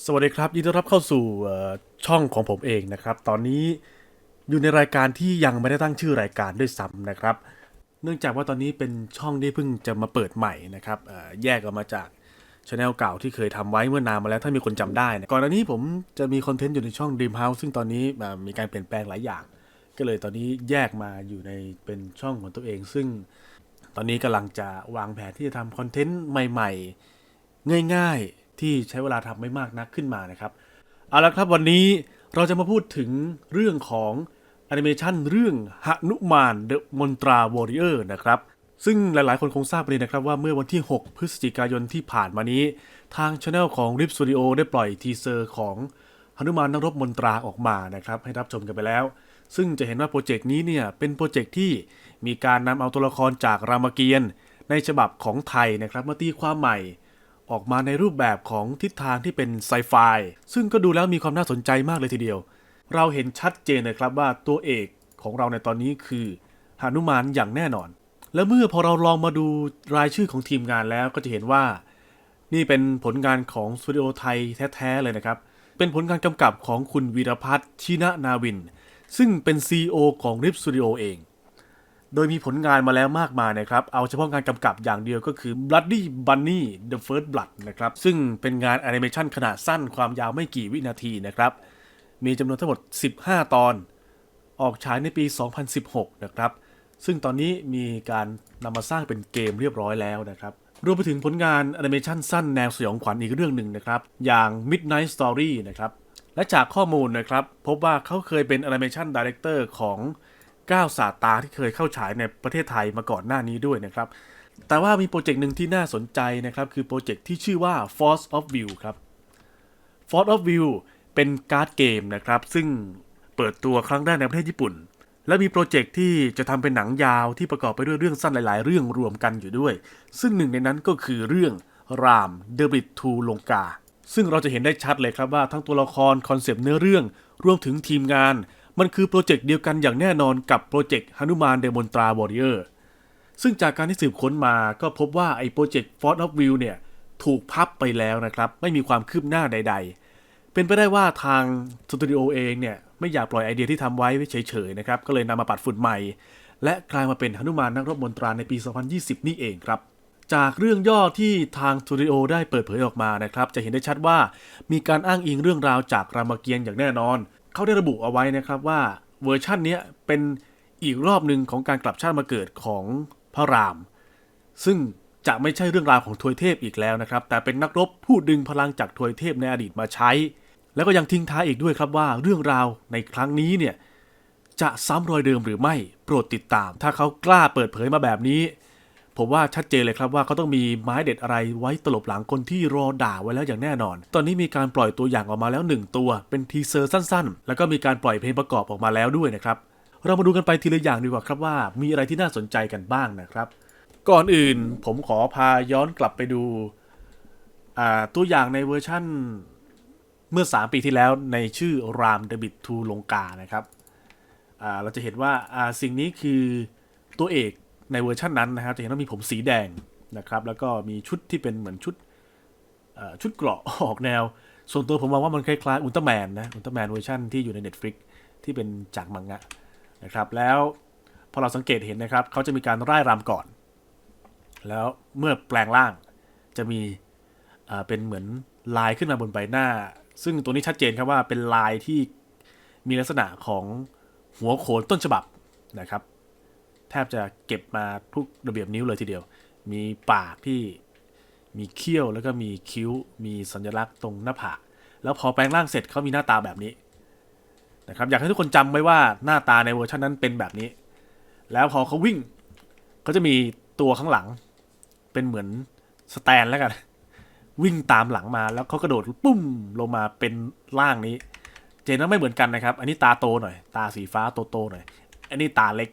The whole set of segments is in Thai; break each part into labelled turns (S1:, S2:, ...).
S1: สวัสดีครับยินดีต้อนรับเข้าสู่ช่องของผมเองนะครับ ตอนนี้อยู่ในรายการที่ยังไม่ได้ตั้งชื่อรายการด้วยซ้ำนะครับ เนื่องจากว่าตอนนี้เป็นช่องที่เพิ่งจะมาเปิดใหม่นะครับแยกออกมาจากช anel เก่าที่เคยทำไว้เมื่อนานมาแล้วถ้ามีคนจำได้นะก่อนหน้านี้ผมจะมีคอนเทนต์อยู่ในช่อง Dream House ซึ่งตอนนี้มีการเปลี่ยนแปลงหลายอย่าง ก็เลยตอนนี้แยกมาอยู่ในเป็นช่องของตัวเอง ซึ่งตอนนี้กำลังจะวางแผนที่จะทำคอนเทนต์ใหม่ ๆ ง่ายๆ ที่ใช้เวลาทำไม่มากนักขึ้นมานะครับเอาละครับวันนี้เราจะมาพูดถึงเรื่องของแอนิเมชันเรื่องหนุมานเดอะมนตราวอริเออร์นะครับซึ่งหลายๆ คนคงทราบไปเลยนะครับว่าเมื่อวันที่ 6 พฤศจิกายนที่ผ่านมานี้ ทางช anel ของ RIP Studio ได้ปล่อยทีเซอร์ของหนุมานนักรบมนตราออกมานะครับให้รับชมกันไปแล้ว ซึ่งจะเห็นว่าโปรเจกต์นี้เนี่ยเป็นโปรเจกต์ที่มีการนำเอาตัวละครจากรามเกียรติ์ในฉบับของไทยนะครับมาตีความใหม่ ออกมาในรูปแบบของทิศทางที่เป็นไซไฟซึ่งก็ดูแล้วมีความน่าสนใจมากเลยทีเดียว เราเห็นชัดเจนเลยครับว่าตัวเอกของเราในตอนนี้คือหานุมานอย่างแน่นอน และเมื่อพอเราลองมาดูรายชื่อของทีมงานแล้วก็จะเห็นว่า นี่เป็นผลงานของสตูดิโอไทยแท้ๆเลยนะครับ เป็นผลงานกำกับของคุณวีรพัฒน์ชินะนาวิน ซึ่งเป็น CEO ของ RIP Studio เอง โดยมีผลงานมาแล้วมากมายนะครับ เอาเฉพาะงานกำกับอย่างเดียวก็คือ Bloody Bunny The First Blood นะครับ ซึ่งเป็นงานแอนิเมชันขนาดสั้นความยาวไม่กี่วินาทีนะครับ มีจำนวนทั้งหมด 15 ตอน ออกฉายในปี 2016 นะครับ ซึ่งตอนนี้มีการนำมาสร้างเป็นเกมเรียบร้อยแล้วนะครับรวมไปถึงผลงานแอนิเมชันสั้นแนวสยองขวัญอีกเรื่องหนึ่งนะครับ อย่าง Midnight Story นะครับ และจากข้อมูลนะครับ พบว่าเขาเคยเป็นแอนิเมชันดีเรคเตอร์ของ ก้าวสาตาที่เคยเข้าฉายในประเทศไทยมาก่อนหน้านี้ด้วยนะครับ แต่ว่ามีโปรเจกต์หนึ่งที่น่าสนใจนะครับ คือโปรเจกต์ที่ชื่อว่า Force of View ครับ Force of View เป็นการ์ดเกมนะครับ ซึ่งเปิดตัวครั้งแรกในประเทศญี่ปุ่น และมีโปรเจกต์ที่จะทำเป็นหนังยาวที่ประกอบไปด้วยเรื่องสั้นหลาย ๆ เรื่องรวมกันอยู่ด้วย ซึ่งหนึ่งในนั้นก็คือเรื่องรามเดบิททูลงกาซึ่งเราจะเห็นได้ชัดเลยครับว่าทั้งตัวละครคอนเซปต์เนื้อเรื่อง รวมถึงทีมงาน มันคือโปรเจกต์เดียวกันอย่างแน่นอนกับโปรเจกต์ฮนุมานเดมอนตราวอริเออร์ซึ่งจากการที่สืบค้นมาก็พบว่าไอ้โปรเจกต์ Fort of View เนี่ยถูกพับไปแล้วนะครับ ไม่มีความคืบหน้าใด ๆ เป็นไปได้ว่าทางสตูดิโอเองเนี่ยไม่อยากปล่อยไอเดียที่ทำไว้เฉยๆนะครับก็เลยนำมาปัดฝุ่นใหม่ และกลายมาเป็นหนุมานนักรบมนตราในปี 2020 นี่เองครับจากเรื่องย่อที่ทางสตูดิโอได้เปิดเผยออกมานะครับ จะเห็นได้ชัดว่ามีการอ้างอิงเรื่องราวจากรามเกียรติ์อย่างแน่นอน เขาได้ระบุเอาไว้นะครับว่าเวอร์ชันนี้เป็นอีกรอบหนึ่งของการกลับชาติมาเกิดของพระราม ซึ่งจะไม่ใช่เรื่องราวของทวยเทพอีกแล้วนะครับ แต่เป็นนักรบผู้ดึงพลังจากทวยเทพในอดีตมาใช้ แล้วก็ยังทิ้งท้ายอีกด้วยครับว่าเรื่องราวในครั้งนี้เนี่ยจะซ้ำรอยเดิมหรือไม่โปรดติดตาม ถ้าเขากล้าเปิดเผยมาแบบนี้ ผมว่าชัดเจนเลยครับว่าเขาต้องมีไม้เด็ดอะไรไว้ตลบหลังคนที่รอด่าไว้แล้วอย่างแน่นอน ตอนนี้มีการปล่อยตัวอย่างออกมาแล้ว 1 ตัว เป็นทีเซอร์สั้นๆ แล้วก็มีการปล่อยเพลงประกอบออกมาแล้วด้วยนะครับ เรามาดูกันไปทีละอย่างดีกว่าครับว่า มีอะไรที่น่าสนใจกันบ้างนะครับ ก่อนอื่นผมขอพาย้อนกลับไปดูตัวอย่างในเวอร์ชั่นเมื่อ 3 ปีที่แล้วในชื่อรามเดบิททูลงกานะครับเราจะเห็นว่าสิ่งนี้คือตัวเอก ในเวอร์ชันนั้นนะครับจะเห็นว่ามีผมสีแดงนะครับ แล้วก็มีชุดที่เป็นเหมือนชุดชุดเกราะออกแนว ส่วนตัวผมมองว่ามันคล้ายๆอุลตร้าแมนนะอุลตร้าแมนเวอร์ชันที่อยู่ใน Netflix ที่เป็นจากมังงะนะครับ แล้วพอเราสังเกตเห็นนะครับเขาจะมีการร่ายรำก่อน แล้วเมื่อแปลงร่างจะมีเป็นเหมือนลายขึ้นมาบนใบหน้า ซึ่งตัวนี้ชัดเจนครับว่าเป็นลายที่มีลักษณะของหัวโขนต้นฉบับนะครับ แทบจะเก็บมาทุกระเบียบนิ้วเลยทีเดียว มีปากที่มีเขี้ยวแล้วก็มีคิ้ว มีสัญลักษณ์ตรงหน้าผากแล้วพอแปลงร่างเสร็จเขามีหน้าตาแบบนี้นะครับอยากให้ทุกคนจำไว้ว่าหน้าตาในเวอร์ชันนั้นเป็นแบบนี้ แล้วพอเขาวิ่งเขาจะมีตัวข้างหลัง เป็นเหมือนสแตนแล้วกัน วิ่งตามหลังมาแล้วเขากระโดดปุ้มลงมาเป็นร่างนี้ เจนว่าไม่เหมือนกันนะครับ อันนี้ตาโตหน่อย ตาสีฟ้าโตๆหน่อย อันนี้ตาเล็ก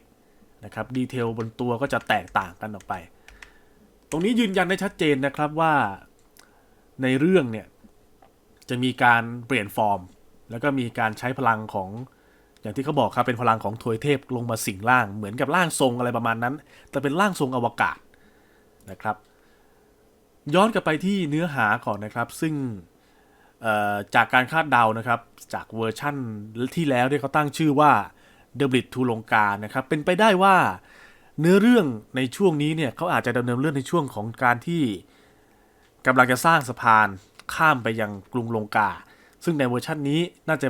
S1: นะครับดีเทลบนตัวก็จะแตกต่างกันออกไป ตรงนี้ยืนยันได้ชัดเจนนะครับว่าในเรื่องเนี่ยจะมีการเปลี่ยนฟอร์ม แล้วก็มีการใช้พลังของอย่างที่เขาบอกครับเป็นพลังของทวยเทพลงมาสิงร่าง เหมือนกับร่างทรงอะไรประมาณนั้น แต่เป็นร่างทรงอวกาศนะครับ ย้อนกลับไปที่เนื้อหาก่อนนะครับ ซึ่งจากการคาดเดานะครับ จากเวอร์ชั่นที่แล้วที่เขาตั้งชื่อว่า The b l i t ทูลงกานะครับ เป็นไปได้ว่าเนื้อเรื่องในช่วงนี้เนี่ยเขาอาจจะดำเนินเรื่องในช่วงของการที่กำลังจะสร้างสะพานข้ามไปยังกรุงลงกา ซึ่งในเวอร์ชันนี้น่าจะ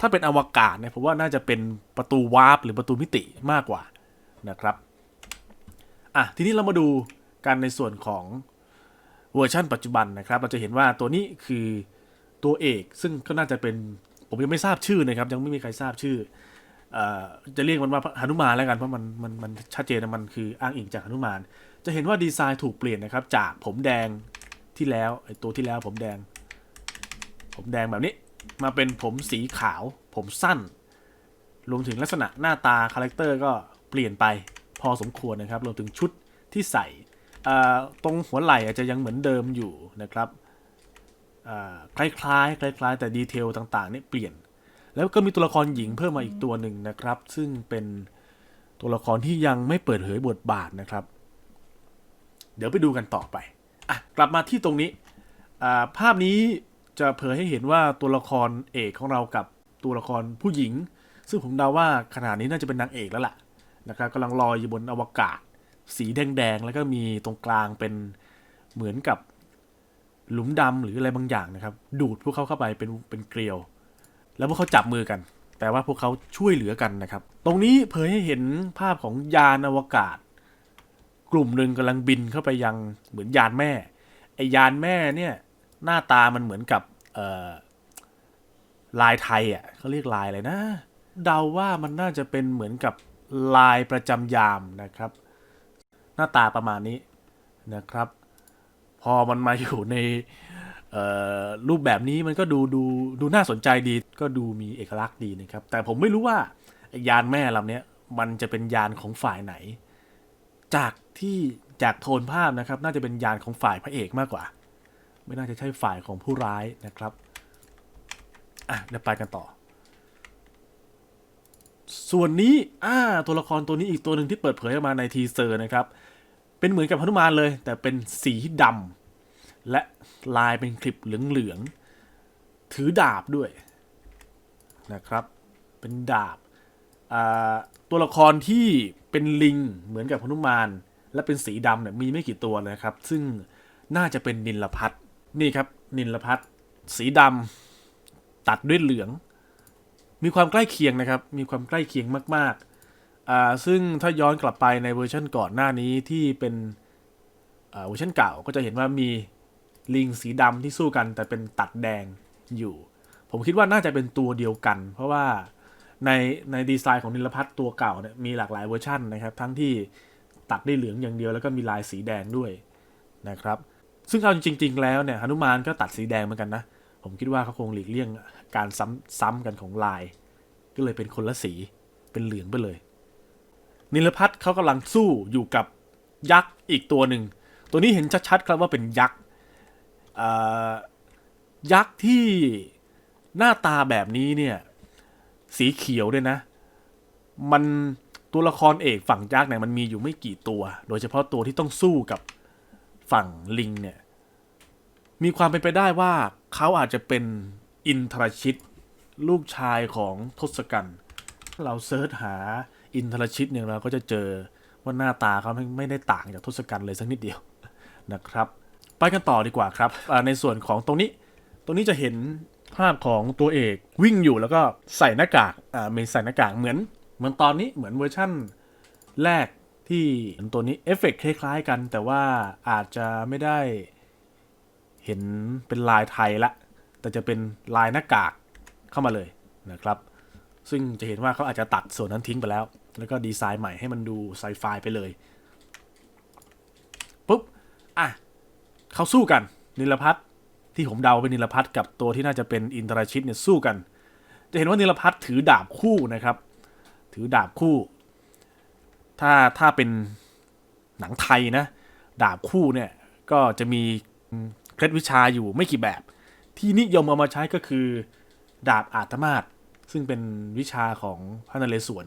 S1: ถ้าเป็นอวกาศเนี่ยผมว่าน่าจะเป็นประตูวาร์ปหรือประตูมิติมากกว่านะครับอะทีนี้เรามาดูกันในส่วนของเวอร์ชันปัจจุบันนะครับ เราจะเห็นว่าตัวนี้คือตัวเอก ซึ่งก็น่าจะเป็นผมยังไม่ทราบชื่อนะครับ ยังไม่มีใครทราบชื่อ จะเรียกมันว่าหนุมานแล้วกันเพราะมันมันมันชัดเจนนะมันคืออ้างอิงจากหนุมาน จะเห็นว่าดีไซน์ถูกเปลี่ยนนะครับ จากผมแดงที่แล้วไอตัวที่แล้วผมแดง ผมแดงแบบนี้มาเป็นผมสีขาว ผมสั้น รวมถึงลักษณะหน้าตาคาแรคเตอร์ก็เปลี่ยนไปพอสมควรนะครับ รวมถึงชุดที่ใส่ตรงหัวไหล่อาจจะยังเหมือนเดิมอยู่นะครับอ่าคล้ายๆคล้ายๆ แต่ดีเทลต่างๆนี่เปลี่ยน แล้วก็มีตัวละครหญิงเพิ่มมาอีกตัวหนึ่งนะครับ ซึ่งเป็นตัวละครที่ยังไม่เปิดเผยบทบาทนะครับ เดี๋ยวไปดูกันต่อไปอะกลับมาที่ตรงนี้ภาพนี้จะเผยให้เห็นว่าตัวละครเอกของเรากับตัวละครผู้หญิง ซึ่งผมเดาว่าขนาดนี้น่าจะเป็นนางเอกแล้วล่ะนะครับกำลังลอยอยู่บนอวกาศ สีแดงๆ แล้วก็มีตรงกลางเป็นเหมือนกับหลุมดำหรืออะไรบางอย่างนะครับ ดูดพวกเขาเข้าไปเป็นเป็นเกลียว แล้วพวกเขาจับมือกัน แต่ว่าพวกเขาช่วยเหลือกันนะครับ ตรงนี้เผยให้เห็นภาพของยานอวกาศ กลุ่มหนึ่งกำลังบินเข้าไปยังเหมือนยานแม่ไอยานแม่เนี่ยหน้าตามันเหมือนกับเลายไทยอะเขาเรียกลายอะไรนะ เดาว่ามันน่าจะเป็นเหมือนกับลายประจำยามนะครับ หน้าตาประมาณนี้นะครับ พอมันมาอยู่ใน รูปแบบนี้มันก็ดูดูดูน่าสนใจดีก็ดูมีเอกลักษณ์ดีนะครับ แต่ผมไม่รู้ว่ายานแม่ลำนี้มันจะเป็นยานของฝ่ายไหน จากที่จากโทนภาพนะครับ น่าจะเป็นยานของฝ่ายพระเอกมากกว่า ไม่น่าจะใช่ฝ่ายของผู้ร้ายนะครับอะเดี๋ยวไปกันต่อ ส่วนนี้อ่าตัวละครตัวนี้อีกตัวหนึ่งที่เปิดเผยออกมาในทีเซอร์นะครับ เป็นเหมือนกับหนุมานเลย แต่เป็นสีดำ และลายเป็นคลิปเหลืองๆ ถือดาบด้วยนะครับ เป็นดาบ ตัวละครที่เป็นลิงเหมือนกับหนุมาน และเป็นสีดำเนี่ยมีไม่กี่ตัวนะครับ ซึ่งน่าจะเป็นนินลพัทนี่ครับ นินลพัทสีดำตัดด้วยเหลือง มีความใกล้เคียงนะครับ มีความใกล้เคียงมากๆ ซึ่งถ้าย้อนกลับไปในเวอร์ชันก่อนหน้านี้ที่เป็นเวอร์ชันเก่าก็จะเห็นว่ามี ลิงสีดำที่สู้กัน แต่เป็นตัดแดงอยู่ ผมคิดว่าน่าจะเป็นตัวเดียวกัน เพราะว่าในในดีไซน์ของนิลพัทตัวเก่าเนี่ยมีหลากหลายเวอร์ชันนะครับทั้งที่ตัดได้เหลืองอย่างเดียวแล้วก็มีลายสีแดงด้วยนะครับ ซึ่งเอาจริง ๆ แล้วเนี่ยหนุมานก็ตัดสีแดงเหมือนกันนะ ผมคิดว่าเขาคงหลีกเลี่ยงการซ้ำซ้ำกันของลาย ก็เลยเป็นคนละสีเป็นเหลืองไปเลย นิลพัทเขากำลังสู้อยู่กับยักษ์อีกตัวหนึ่ง ตัวนี้เห็นชัดๆครับว่าเป็นยักษ์ ยักษ์ที่หน้าตาแบบนี้เนี่ย สีเขียวด้วยนะ มันตัวละครเอกฝั่งยักษ์เนี่ยมันมีอยู่ไม่กี่ตัว โดยเฉพาะตัวที่ต้องสู้กับฝั่งลิงเนี่ย มีความเป็นไปได้ว่าเขาอาจจะเป็นอินทรชิต ลูกชายของทศกัณฐ์เราเซิร์ชหาอินทรชิตเนี่ยเราก็จะเจอว่าหน้าตาเขาไม่ไม่ได้ต่างจากทศกัณฐ์เลยสักนิดเดียวนะครับ ไปกันต่อดีกว่าครับ ในส่วนของตรงนี้ ตรงนี้จะเห็นภาพของตัวเอกวิ่งอยู่แล้วก็ใส่หน้ากาก อ่ามีใส่หน้ากากเหมือน เหมือนตอนนี้เหมือนเวอร์ชั่นแรกที่ตัวนี้เอฟเฟกต์คล้ายๆกัน แต่ว่าอาจจะไม่ได้เห็นเป็นลายไทยละ แต่จะเป็นลายหน้ากากเข้ามาเลยนะครับ ซึ่งจะเห็นว่าเขาอาจจะตัดส่วนนั้นทิ้งไปแล้ว แล้วก็ดีไซน์ใหม่ให้มันดูไซไฟไปเลยปุ๊บอะ เขาสู้กันนิลพัทที่ผมเดาเป็นนิลพัทกับตัวที่น่าจะเป็นอินทรชิตเนี่ยสู้กัน จะเห็นว่านิลพัทถือดาบคู่นะครับ ถือดาบคู่ ถ้าถ้าเป็นหนังไทยนะ ดาบคู่เนี่ยก็จะมีเคล็ดวิชาอยู่ไม่กี่แบบ ที่นิยมเอามาใช้ก็คือ ดาบอาตมาศซึ่งเป็นวิชาของพระนเรศวร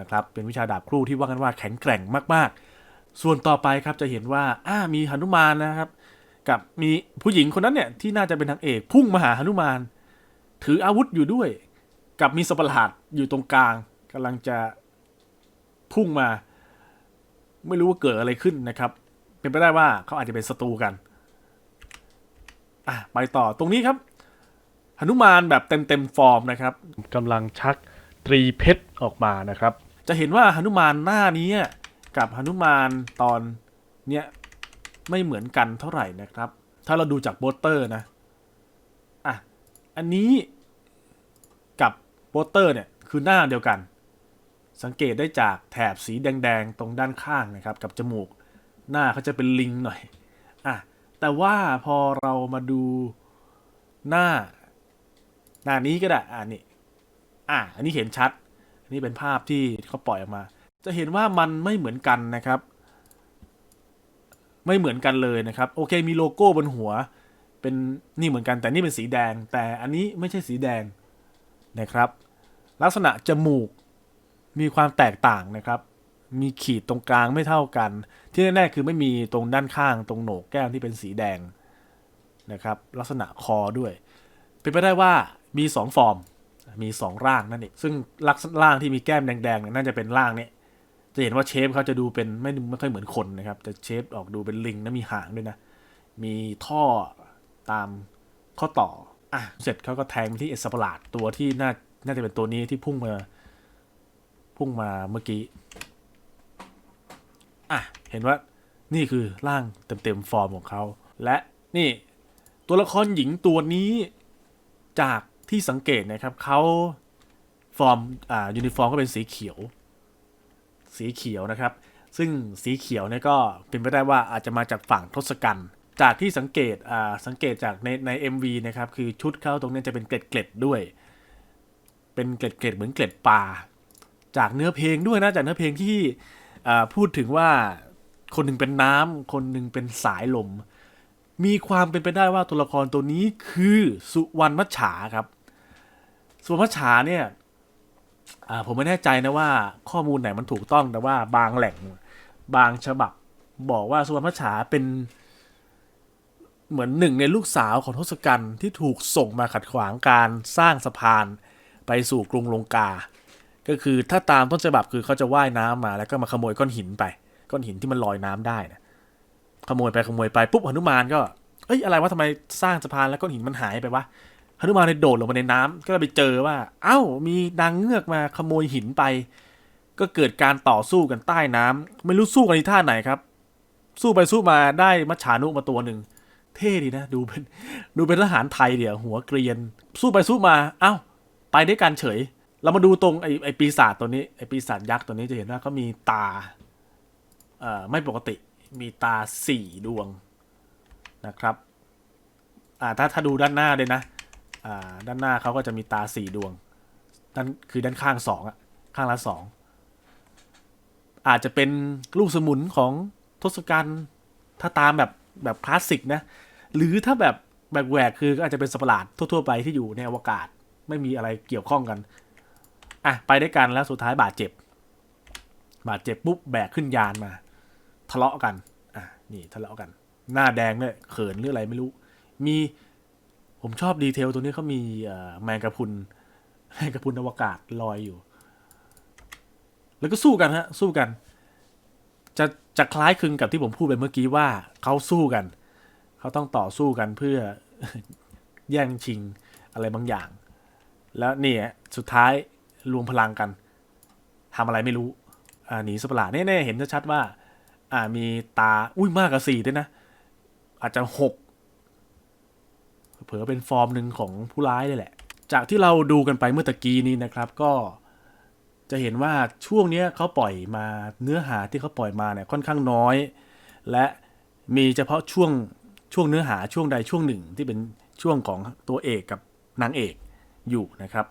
S1: นะครับ เป็นวิชาดาบคู่ที่ว่ากันว่าแข็งแกร่งมาก ๆ ส่วนต่อไปครับจะเห็นว่าอ่ามีหนุมานนะครับ กับมีผู้หญิงคนนั้นเนี่ยที่น่าจะเป็นนางเอกพุ่งมาหาหนุมาน ถืออาวุธอยู่ด้วย กับมีสัตว์ประหลาดอยู่ตรงกลางกำลังจะพุ่งมา ไม่รู้ว่าเกิดอะไรขึ้นนะครับ เป็นไปได้ว่าเขาอาจจะเป็นศัตรูกันอะไปต่อตรงนี้ครับหนุมานแบบเต็มเต็มๆฟอร์มนะครับกำลังชักตรีเพชรออกมานะครับ จะเห็นว่าหนุมานหน้านี้กับหนุมานตอนเนี้ย ไม่เหมือนกันเท่าไหร่นะครับ ถ้าเราดูจากโปสเตอร์นะอะอันนี้กับโปสเตอร์เนี่ยคือหน้าเดียวกัน สังเกตได้จากแถบสีแดงๆ ตรงด้านข้างนะครับ กับจมูกหน้าเขาจะเป็นลิงหน่อยอะแต่ว่าพอเรามาดูหน้า หน้านี้ก็ได้อ่านี่อะอันนี้เห็นชัด อันนี้เป็นภาพที่เขาปล่อยออกมา จะเห็นว่ามันไม่เหมือนกันนะครับ ไม่เหมือนกันเลยนะครับโอเคมีโลโก้บนหัว เป็นนี่เหมือนกันแต่นี่เป็นสีแดง แต่อันนี้ไม่ใช่สีแดงนะครับ ลักษณะจมูกมีความแตกต่างนะครับ มีขีดตรงกลางไม่เท่ากัน ที่แน่ๆคือไม่มีตรงด้านข้างตรงโหนกแก้มที่เป็นสีแดงนะครับลักษณะคอด้วย เป็นไปได้ว่ามี 2 ฟอร์มมี 2 ร่างนั่นเองซึ่งลักษณะร่างที่มีแก้มแดงๆเนี่ยน่าจะเป็นร่างเนี้ จะเห็นว่าเชฟเขาจะดูเป็นไม่ไม่ค่อยเหมือนคนนะครับ แต่เชฟออกดูเป็นลิงนะมีหางด้วยนะ มีท่อตามข้อต่อ อะ เสร็จเขาก็แทงไปที่เอสปาร์ลาดตัวที่น่าน่าจะเป็นตัวนี้ที่พุ่งมา พุ่งมาเมื่อกี้ อะ เห็นว่านี่คือร่างเต็มๆฟอร์มของเขา และนี่ตัวละครหญิงตัวนี้จากที่สังเกตนะครับเขาฟอร์มอ่ายูนิฟอร์มก็เป็นสีเขียว สีเขียวนะครับ ซึ่งสีเขียวเนี่ยก็เป็นไปได้ว่าอาจจะมาจากฝั่งทศกัณฐ์จากที่สังเกตอ่าสังเกตจากในใน MV นะครับคือชุดเขาตรงนี้จะเป็นเกล็ดเกล็ดๆด้วย เป็นเกล็ดเกล็ดๆเหมือนเกล็ดปลาจากเนื้อเพลงด้วยนะจากเนื้อเพลงที่อ่าพูดถึงว่าคนหนึ่งเป็นน้ำคนหนึ่งเป็นสายลม มีความเป็นไปได้ว่าตัวละครตัวนี้คือสุวรรณมัจฉาครับ สุวรรณมัจฉาเนี่ย ผมไม่แน่ใจนะว่าข้อมูลไหนมันถูกต้องแต่ว่าบางแหล่งบางฉบับบอกว่าสุวรรณพัชฉาเป็น เหมือนหนึ่งในลูกสาวของทศกัณฐ์ที่ถูกส่งมาขัดขวางการสร้างสะพานไปสู่กรุงลงกา ก็คือถ้าตามต้นฉบับคือเขาจะว่ายน้ำมา แล้วก็มาขโมยก้อนหินไป ก้อนหินที่มันลอยน้ำได้นะขโมยไปขโมยไปปุ๊บหนุมานก็เอ้ยอะไรวะทำไมสร้างสะพานแล้วก้อนหินมันหายไปวะ หนุมานเลยโดดลงมาในน้ำก็ไปเจอว่า เอ้า มีนางเงือกมาขโมยหินไป ก็เกิดการต่อสู้กันใต้น้ำไม่รู้สู้กันที่ท่าไหนครับ สู้ไปสู้มาได้มัจฉานุมาตัวหนึ่ง เท่ดีนะ ดูเป็นดูเป็นทหารไทยเดี๋ยวหัวเกรียน สู้ไปสู้มา เอ้า ไปได้กันเฉย เรามาดูตรงไอไอปีศาจตัวนี้ไอปีศาจยักษ์ตัวนี้จะเห็นว่าเขามีตาเอ่อไม่ปกติมีตาสี่ดวงนะครับอ่าถ้าถ้าดูด้านหน้าเลยนะ ด้านหน้าเขาก็จะมีตาสี่ดวงด้านคือด้านข้างสองอะข้างละสองอาจจะเป็นลูกสมุนของทศกัณฐ์ถ้าตามแบบแบบคลาสสิกนะ หรือถ้าแบบแบกแหวกคือก็อาจจะเป็นสัตว์ประหลาดทั่วๆไปที่อยู่ในอวกาศไม่มีอะไรเกี่ยวข้องกัน อะ ไปด้วยกันแล้วสุดท้ายบาดเจ็บ บาดเจ็บปุ๊บแบกขึ้นยานมา ทะเลาะกัน อะ นี่ทะเลาะกัน หน้าแดงเนี่ยเขินหรืออะไรไม่รู้ มี ผมชอบดีเทลตัวนี้เขามีแมงกะพรุนแมงกะพรุนอวกาศลอยอยู่ แล้วก็สู้กันฮะ สู้กัน จะจะคล้ายคลึงกับที่ผมพูดไปเมื่อกี้ว่าเขาสู้กัน เขาต้องต่อสู้กันเพื่อแย่งชิงอะไรบางอย่าง แล้วเนี่ยสุดท้ายรวมพลังกันทำอะไรไม่รู้อ่าหนีสัตว์ประหลาดแน่ๆเห็นชัดๆว่า อ่ามีตาอุ้ยมากกว่าสี่ด้วยนะ อาจจะหก เผลอเป็นฟอร์มหนึ่งของผู้ร้ายเลยแหละ จากที่เราดูกันไปเมื่อตะกี้นี้นะครับก็จะเห็นว่าช่วงนี้เขาปล่อยมาเนื้อหาที่เขาปล่อยมาเนี่ยค่อนข้างน้อย และมีเฉพาะช่วงช่วงเนื้อหาช่วงใดช่วงหนึ่งที่เป็นช่วงของตัวเอกกับนางเอกอยู่นะครับ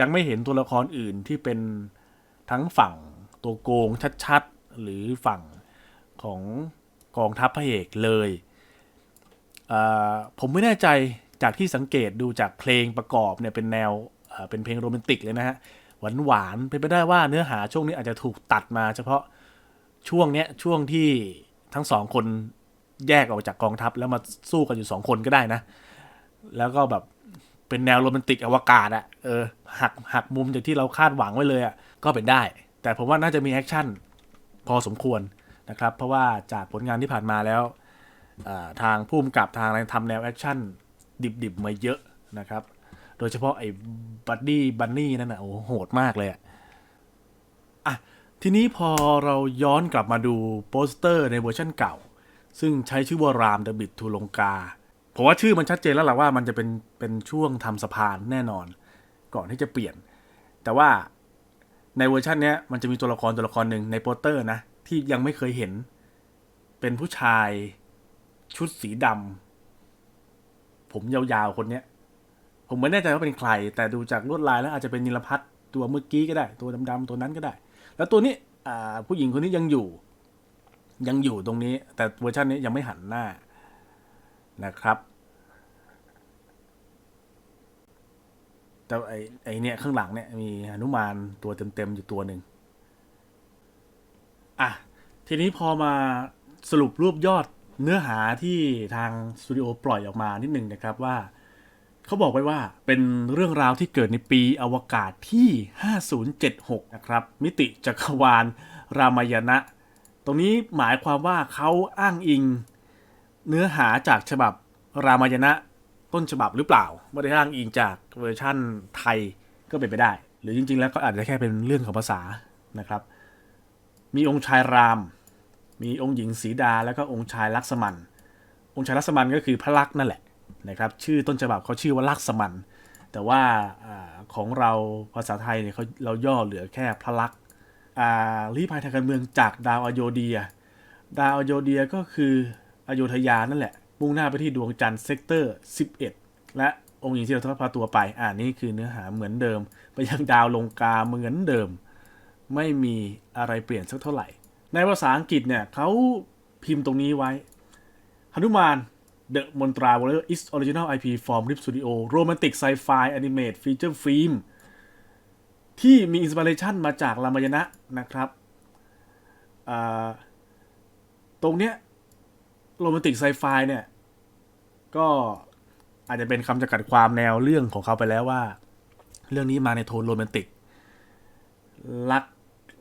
S1: ยังไม่เห็นตัวละครอื่นที่เป็นทั้งฝั่งตัวโกงชัดๆ หรือฝั่งของกองทัพพระเอกเลยเผมไม่แน่ใจ จากที่สังเกตดูจากเพลงประกอบเนี่ยเป็นแนวเป็นเพลงโรแมนติกเลยนะฮะหวานหวานๆเป็นไปได้ว่าเนื้อหาช่วงนี้อาจจะถูกตัดมา เฉพาะช่วงเนี้ยช่วงที่ทั้งสองคนแยกออกจากกองทัพแล้วมาสู้กันอยู่สองคนก็ได้นะ แล้วก็แบบเป็นแนวโรแมนติกอวกาศอะเออหักหักมุมจากที่เราคาดหวังไว้เลยอะก็เป็นได้ แต่ผมว่าน่าจะมีแอคชั่นพอสมควรนะครับ เพราะว่าจากผลงานที่ผ่านมาแล้วทางผู้กำกับทางอะไรทำแนวแอคชั่น ดิบๆมาเยอะนะครับ โดยเฉพาะไอ้บัดดี้บันนี่นั่นนะโอ้โหดมากเลยอะอะทีนี้พอเราย้อนกลับมาดูโปสเตอร์ในเวอร์ชันเก่า ซึ่งใช้ชื่อว่ารามเดบิดทูลงกาผมว่าชื่อมันชัดเจนแล้วแหละว่ามันจะเป็นเป็นช่วงทำสะพานแน่นอน ก่อนที่จะเปลี่ยน แต่ว่าในเวอร์ชันนี้มันจะมีตัวละครตัวละครหนึ่งในโปสเตอร์นะ ที่ยังไม่เคยเห็น เป็นผู้ชายชุดสีดำ ผมยาวๆคนเนี้ย ผมไม่แน่ใจว่าเป็นใคร แต่ดูจากลวดลายแล้วอาจจะเป็นนิลพัทตัวเมื่อกี้ก็ได้ ตัวดำๆตัวนั้นก็ได้ แล้วตัวนี้ผู้หญิงคนนี้ยังอยู่ ยังอยู่ตรงนี้ แต่เวอร์ชันนี้ยังไม่หันหน้านะครับ แต่ไอไอเนี่ยข้างหลังเนี่ยมีหนุมานตัวเต็มๆอยู่ตัวหนึ่งอะทีนี้พอมาสรุปรวบยอด เนื้อหาที่ทางสตูดิโอปล่อยออกมานิดหนึ่งนะครับว่า เขาบอกไว้ว่าเป็นเรื่องราวที่เกิดในปีอวกาศที่ 5076 นะครับ มิติจักรวาลรามายณะ ตรงนี้หมายความว่าเขาอ้างอิง เนื้อหาจากฉบับรามายณะต้นฉบับหรือเปล่าไม่ได้อ้างอิงจากเวอร์ชั่นไทยก็เป็นไปได้ หรือจริง ๆ แล้วก็อาจจะแค่เป็นเรื่องของภาษานะครับ มีองค์ชายราม มีองค์หญิงสีดาแล้วก็องค์ชายลักษมัน องค์ชายลักษมันก็คือพระลักษณ์นั่นแหละนะครับชื่อต้นฉบับเขาชื่อว่าลักษมัน แต่ว่าอของเราภาษาไทยเนี่ยเขาเราย่อเหลือแค่พระลักษณ์ลี้ภัยทางการเมืองจากดาวอโยเดีย ดาวอโยเดียก็คืออโยธยานั่นแหละ มุ่งหน้าไปที่ดวงจันทร์เซกเตอร์ 11 และองค์หญิงที่เราทอดพาตัวไปอ่านี่คือเนื้อหาเหมือนเดิม ไปยังดาวลงกาเหมือนเดิม ไม่มีอะไรเปลี่ยนสักเท่าไหร่ ในภาษาอังกฤษเนี่ยเขาพิมพ์ตรงนี้ไว้หนุมาน The Mantra Warrior is original IP from Rip Studio romantic sci-fi animate feature film ที่มีอินสปิเรชันมาจากรามายณะนะครับตรงเนี้ยโรแมนติกไซไฟเนี่ย ก็อาจจะเป็นคำจำกัดความแนวเรื่องของเขาไปแล้วว่า เรื่องนี้มาในโทนโรแมนติก รัก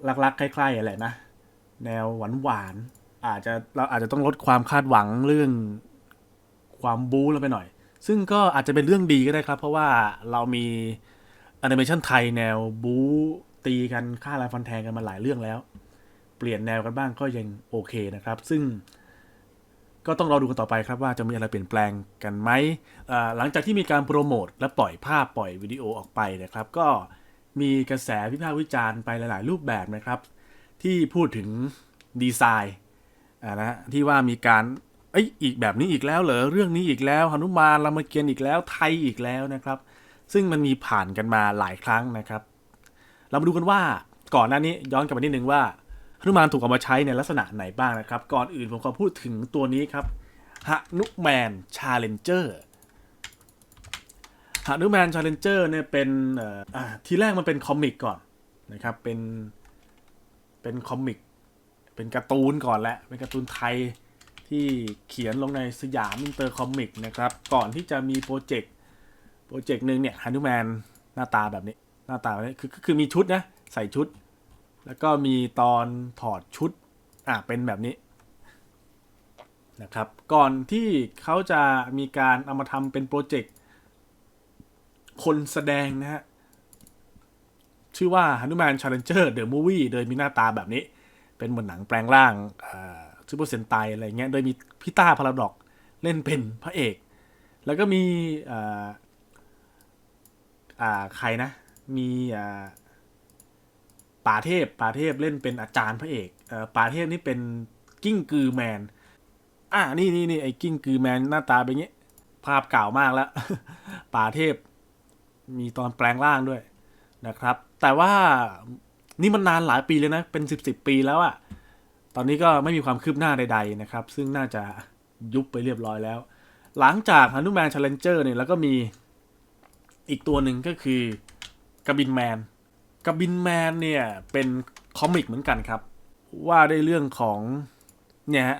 S1: รักรักใกล้ๆอะไรนะ แนวหวานหวานๆอาจจะเราอาจจะต้องลดความคาดหวังเรื่องความบู๊ลงไปหน่อย ซึ่งก็อาจจะเป็นเรื่องดีก็ได้ครับ เพราะว่าเรามีแอนิเมชันไทยแนวบู๊ตีกันฆ่าลายฟันแทงกันมาหลายเรื่องแล้ว เปลี่ยนแนวกันบ้างก็ยังโอเคนะครับ ซึ่งก็ต้องรอดูกันต่อไปครับว่าจะมีอะไรเปลี่ยนแปลงกันไหมหลังจากที่มีการโปรโมทและปล่อยภาพปล่อยวิดีโอออกไปนะครับ ก็มีกระแสวิพากษ์วิจารณ์ไปหลาย ๆ รูปแบบนะครับ ที่พูดถึงดีไซน์อ่านะที่ว่ามีการเอ้ยอีกแบบนี้อีกแล้วเหรอเรื่องนี้อีกแล้วหนุมานรามเกียรติ์อีกแล้วไทยอีกแล้วนะครับ ซึ่งมันมีผ่านกันมาหลายครั้งนะครับ เรามาดูกันว่าก่อนหน้านี้ย้อนกลับไปนิดนึงว่าหนุมานถูกเอามาใช้ในลักษณะไหนบ้างนะครับ ก่อนอื่นผมขอพูดถึงตัวนี้ครับหนุแมนชาเลนเจอร์หนุแมนชาเลนเจอร์เนี่ยเป็นเอ่อทีแรกมันเป็นคอมิกก่อนนะครับเป็น เป็นคอมิก เป็นการ์ตูนก่อนแหละ เป็นการ์ตูนไทยที่เขียนลงในสยามอินเตอร์คอมิกนะครับ ก่อนที่จะมีโปรเจกต์ โปรเจกต์หนึ่งเนี่ยฮันุแมนหน้าตาแบบนี้ หน้าตาแบบนี้คือคือคือมีชุดนะ ใส่ชุด แล้วก็มีตอนถอดชุด อะ เป็นแบบนี้นะครับ ก่อนที่เขาจะมีการเอามาทำเป็นโปรเจกต์ คนแสดงนะฮะ ชื่อว่า Hanuman Challenger The Movie โดยมีหน้าตาแบบนี้ เป็นเหมือนหนังแปลงร่างซูเปอร์เซนไตอะไรเงี้ย โดยมีพี่ต้าพาราดอกเล่นเป็นพระเอก แล้วก็มีใครนะ มีป่าเทพป่าเทพเล่นเป็นอาจารย์พระเอกป่าเทพนี่เป็นกิ้งกือแมน อ่านี่นี่นี่ไอ้กิ้งกือแมนหน้าตาเป็นอย่างงี้ ภาพเก่ามากแล้ว ป่าเทพมีตอนแปลงร่างด้วยนะครับ แต่ว่านี่มันนานหลายปีเลยนะ เป็นสิบสิบปีแล้วอะตอนนี้ก็ไม่มีความคืบหน้าใด ๆ นะครับ ซึ่งน่าจะยุบไปเรียบร้อยแล้ว หลังจากฮ n นุแมนช h เลนเจอร์เนี่ยแล้วก็มีอีกตัวหนึ่งก็คือกบินแมนกบินแมนเนี่ยเป็นคอมิกเหมือนกันครับ ว่าได้เรื่องของเนี่ยฮะ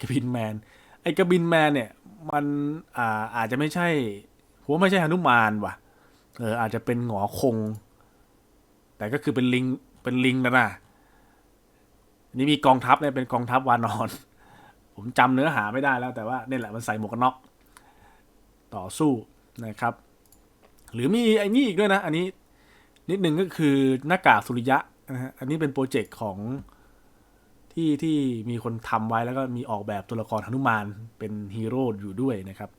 S1: กบินแมนไอ้กระบินแมนเนี่ยมันอ่าอาจจะไม่ใช่ผมว่าไม่ใช่หนุมานว่ะเอออาจจะเป็นหงอคง แต่ก็คือเป็นลิงเป็นลิงนะนะนี่มีกองทัพเนี่ยเป็นกองทัพวานอน ผมจำเนื้อหาไม่ได้แล้วแต่ว่าเนี่ยแหละมันใส่หมวกกันน็อกต่อสู้นะครับ หรือมีไอ้นี่อีกด้วยนะ อันนี้นิดหนึ่งก็คือหน้ากากสุริยะนะฮะอันนี้เป็นโปรเจกต์ของที่ที่มีคนทำไว้แล้วก็มีออกแบบตัวละครหนุมานเป็นฮีโร่อยู่ด้วยนะครับ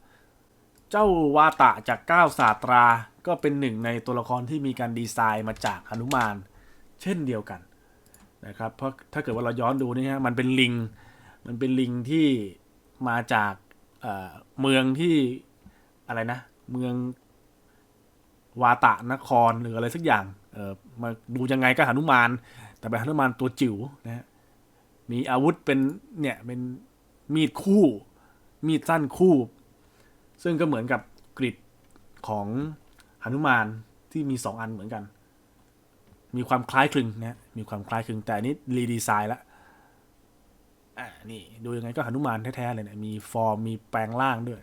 S1: เจ้าวาตะจากก้าวศาตราก็เป็นหนึ่งในตัวละครที่มีการดีไซน์มาจากหนุมาน เช่นเดียวกันนะครับเพราะถ้าเกิดว่าเราย้อนดูนี่ฮะมันเป็นลิงมันเป็นลิงที่มาจากเเมืองที่อะไรนะ เมืองวาตะนครหรืออะไรสักอย่างเออมาดูยังไงก็หนุมาน แต่เป็นหนุมานตัวจิ๋วนะฮะมีอาวุธเป็นเนี่ยเป็นมีดคู่ มีดสั้นคู่ ซึ่งก็เหมือนกับกริดของหนุมานที่มีสองอันเหมือนกัน มีความคล้ายคลึงนะมีความคล้ายคลึงแต่นี้รีดีไซน์ละอ่านี่ดูยังไงก็หนุมานแท้ๆเลยเนะมีฟอร์มมีแปลงร่างด้วย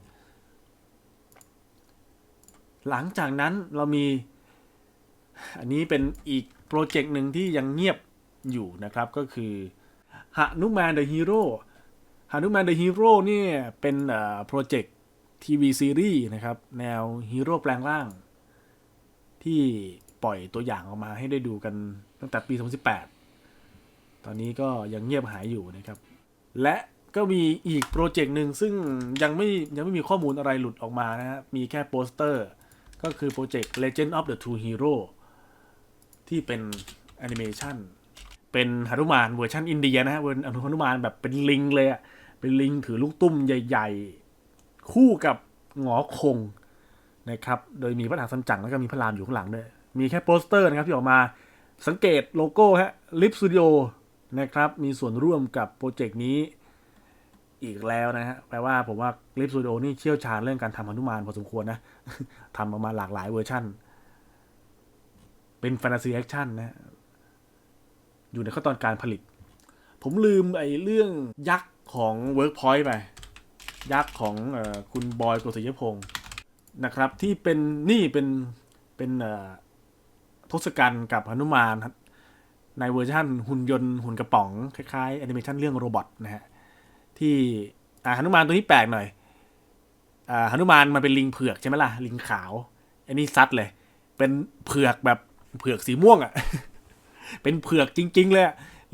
S1: หลังจากนั้นเรามี อันนี้เป็นอีกโปรเจกต์หนึ่งที่ยังเงียบอยู่นะครับก็คือหนุมานเดอะฮีโร่หนุมานเดอะฮีโร่เนี่ยเป็นโปรเจกต์ ทีวีซีรีส์นะครับ แนวฮีโร่แปลงร่าง ที่ปล่อยตัวอย่างออกมาให้ได้ดูกันตั้งแต่ปี 2018 ตอนนี้ก็ยังเงียบหายอยู่นะครับ และก็มีอีกโปรเจกต์หนึ่งซึ่งยังไม่ยังไม่มีข้อมูลอะไรหลุดออกมานะฮะมีแค่โปสเตอร์ ก็คือโปรเจกต์ Legend of the Two Hero ที่เป็นแอนิเมชันเป็นหนุมานเวอร์ชันอินเดียนะฮะเวอร์ชันหนุมานแบบเป็นลิงเลยอะเป็นลิงถือลูกตุ้มใหญ่ ๆ คู่กับหงอคงนะครับ โดยมีพระถังซัมจั๋งแล้วก็มีพระรามอยู่ข้างหลังด้วย มีแค่โปสเตอร์นะครับที่ออกมาสังเกตโลโก้ฮะลิฟสตูดิโอนะครับมีส่วนร่วมกับโปรเจกต์นี้อีกแล้วนะฮะแปลว่าผมว่าลิฟสตูดิโอนี่เชี่ยวชาญเรื่องการทำหนุมานพอสมควรนะทำออกมาหลากหลายเวอร์ชั่น เป็นแฟนตาซีแอคชั่นนะอยู่ในขั้นตอนการผลิต ผมลืมไอ้เรื่องยักษ์ของ Workpoint ไป ยักษ์ของอคุณบอยโกศยพงศ์นะครับ ที่เป็นนี่เป็นเป็นทศกัณฐ์กับหนุมานในเวอร์ชันหุ่นยนต์หุ่นกระป๋อง คล้ายๆแอนิเมชันเรื่องโรบอทนะฮะที่หนุมานตัวนี้แปลกหน่อยหนุมานมันเป็นลิงเผือกใช่ไหมล่ะ ลิงขาว อันนี้ซัดเลย เป็นเผือกแบบเผือกสีม่วงอะ่ะ เป็นเผือกจริง ๆ เลย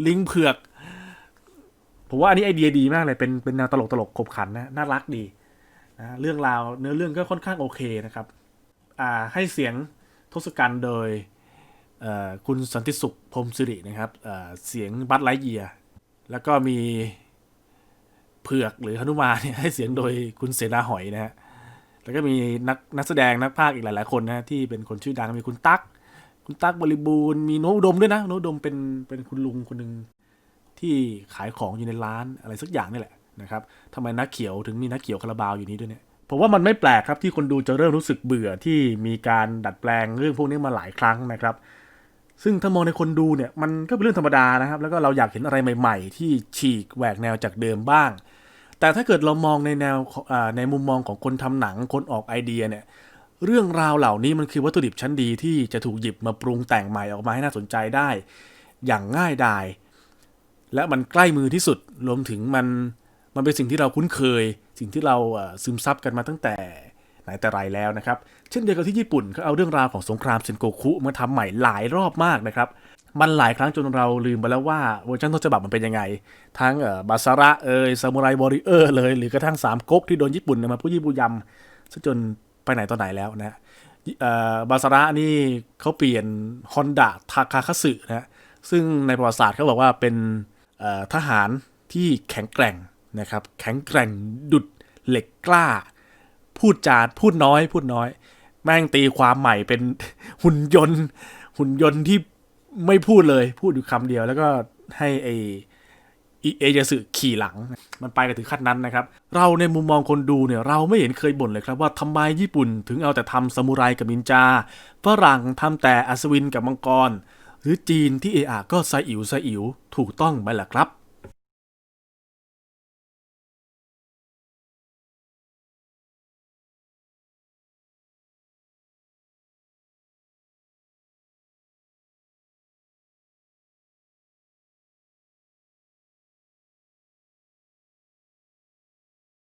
S1: ลิงเผือก ผมว่าอันนี้ไอเดียดีมากเลย เป็นเป็นแนวตลกตลกขบขันนะน่ารักดีนะเรื่องราวเนื้อเรื่องก็ค่อนข้างโอเคนะครับอ่าให้เสียงทศกัณฐ์โดยคุณสันติสุขพรมสิรินะครับเสียงบัตไลเยีย แล้วก็มีเผือกหรือหนุมานเนี่ยให้เสียงโดยคุณเสนาหอยนะฮะแล้วก็มีนักนักแสดงนักพากย์อีกหลาย ๆ คนนะที่เป็นคนชื่อดังมีคุณตั๊กคุณตั๊กบริบูรณ์มีโนอุดมด้วยนะโนอุดมเป็นเป็นคุณลุงคนหนึ่ง ที่ขายของอยู่ในร้านอะไรสักอย่างนี่แหละนะครับทำไมนักเขียวถึงมีนักเขียวคาราบาวอยู่นี้ด้วยเนี่ยผมว่ามันไม่แปลกครับที่คนดูจะเริ่มรู้สึกเบื่อที่มีการดัดแปลงเรื่องพวกนี้มาหลายครั้งนะครับ ซึ่งถ้ามองในคนดูเนี่ยมันก็เป็นเรื่องธรรมดานะครับ แล้วก็เราอยากเห็นอะไรใหม่ ๆ ที่ฉีกแหวกแนวจากเดิมบ้าง แต่ถ้าเกิดเรามองในแนวในมุมมองของคนทำหนังคนออกไอเดียเนี่ยเรื่องราวเหล่านี้มันคือวัตถุดิบชั้นดีที่จะถูกหยิบมาปรุงแต่งใหม่ออกมาให้น่าสนใจได้ อย่างง่ายดาย และมันใกล้มือที่สุดรวมถึงมันมันเป็นสิ่งที่เราคุ้นเคย สิ่งที่เราซึมซับกันมาตั้งแต่ไหนแต่ไรแล้วนะครับ เช่นเดียวกับที่ญี่ปุ่นเขาเอาเรื่องราวของสงครามเซนโกคุมาทำใหม่หลายรอบมากนะครับ มันหลายครั้งจนเราลืมไปแล้วว่าเวอร์ชันต้นฉบับมันเป็นยังไง ทั้งบาซาระเอยซามูไรบอริเออร์เลยหรือกระทั่งสามก๊กที่โดนญี่ปุ่นมาผู้ยี่ผู้ยำซะจนไปไหนต่อไหนแล้วนะฮะเอ่อบาซาระนี่เขาเปลี่ยนฮอนดะทาคาคัสึนะฮะซึ่งในประวัติศาสตร์เขาบอกว่าเป็น ทหารที่แข็งแกร่งนะครับ แข็งแกร่งดุดเหล็กกล้า พูดจาพูดน้อย พูดน้อย แม่งตีความใหม่เป็นหุ่นยนต์ หุ่นยนต์ที่ไม่พูดเลยพูดอยู่คำเดียวแล้วก็ให้ไอเอเจสึขี่หลัง มันไปกันถึงขั้นนั้นนะครับ เราในมุมมองคนดูเนี่ยเราไม่เห็นเคยบ่นเลยครับว่าทำไมญี่ปุ่นถึงเอาแต่ทำซามูไรกับนินจาฝรั่งทำแต่อัศวินกับมังกร หรือจีนที่เออะก็ไซอิ๋วไซอิ๋วถูกต้องไหมล่ะครับ